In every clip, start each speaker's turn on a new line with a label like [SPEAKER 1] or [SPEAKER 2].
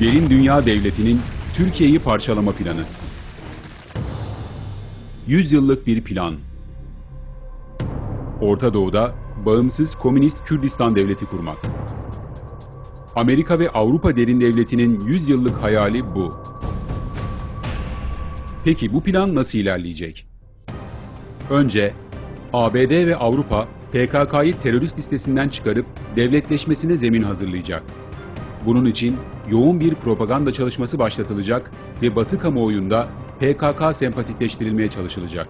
[SPEAKER 1] Derin Dünya Devleti'nin Türkiye'yi parçalama planı. 100 yıllık bir plan. Orta Doğu'da bağımsız komünist Kürdistan devleti kurmak. Amerika ve Avrupa derin devletinin 100 yıllık hayali bu. Peki bu plan nasıl ilerleyecek? Önce ABD ve Avrupa PKK'yı terörist listesinden çıkarıp devletleşmesine zemin hazırlayacak. Bunun için yoğun bir propaganda çalışması başlatılacak ve Batı kamuoyunda PKK sempatikleştirilmeye çalışılacak.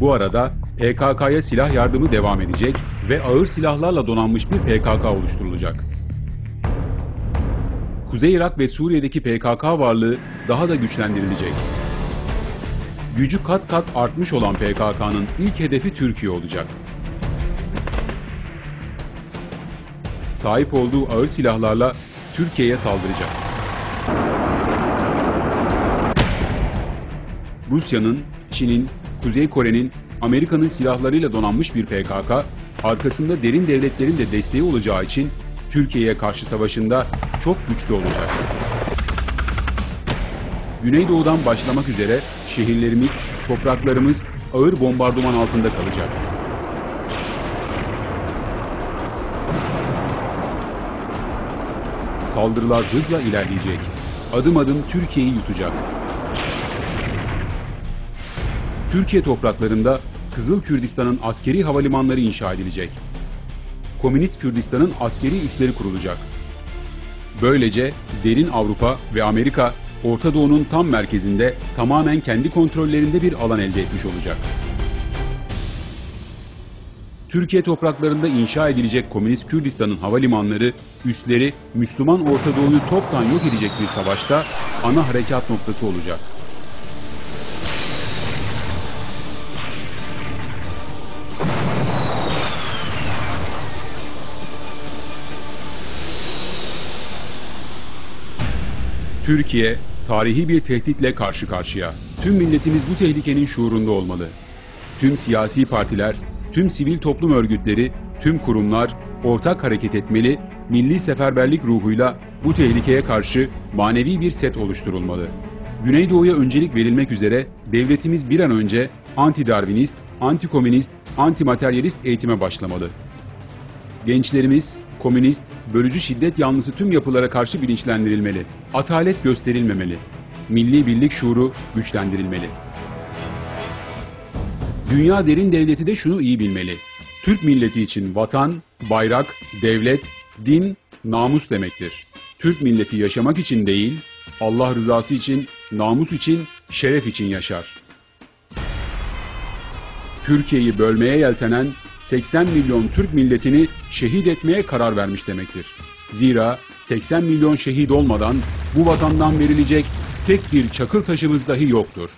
[SPEAKER 1] Bu arada PKK'ya silah yardımı devam edecek ve ağır silahlarla donanmış bir PKK oluşturulacak. Kuzey Irak ve Suriye'deki PKK varlığı daha da güçlendirilecek. Gücü kat kat artmış olan PKK'nın ilk hedefi Türkiye olacak. Sahip olduğu ağır silahlarla Türkiye'ye saldıracak. Rusya'nın, Çin'in, Kuzey Kore'nin, Amerika'nın silahlarıyla donanmış bir PKK, arkasında derin devletlerin de desteği olacağı için Türkiye'ye karşı savaşında çok güçlü olacak. Güneydoğu'dan başlamak üzere şehirlerimiz, topraklarımız ağır bombardıman altında kalacak. Saldırılar hızla ilerleyecek. Adım adım Türkiye'yi yutacak. Türkiye topraklarında Kızıl Kürdistan'ın askeri havalimanları inşa edilecek. Komünist Kürdistan'ın askeri üsleri kurulacak. Böylece derin Avrupa ve Amerika Orta Doğu'nun tam merkezinde tamamen kendi kontrollerinde bir alan elde etmiş olacak. Türkiye topraklarında inşa edilecek Komünist Kürdistan'ın havalimanları, üsleri Müslüman Orta Doğu'yu toptan yok edecek bir savaşta ana harekat noktası olacak. Türkiye tarihi bir tehditle karşı karşıya. Tüm milletimiz bu tehlikenin şuurunda olmalı. Tüm siyasi partiler, tüm sivil toplum örgütleri, tüm kurumlar ortak hareket etmeli, milli seferberlik ruhuyla bu tehlikeye karşı manevi bir set oluşturulmalı. Güneydoğu'ya öncelik verilmek üzere devletimiz bir an önce anti-Darwinist, anti-komünist, anti-materyalist eğitime başlamalı. Gençlerimiz komünist, bölücü şiddet yanlısı tüm yapılara karşı bilinçlendirilmeli. Atalet gösterilmemeli. Milli birlik şuuru güçlendirilmeli. Dünya derin devleti de şunu iyi bilmeli. Türk milleti için vatan, bayrak, devlet, din, namus demektir. Türk milleti yaşamak için değil, Allah rızası için, namus için, şeref için yaşar. Türkiye'yi bölmeye yeltenen 80 milyon Türk milletini şehit etmeye karar vermiş demektir. Zira 80 milyon şehit olmadan bu vatandan verilecek tek bir çakıl taşımız dahi yoktur.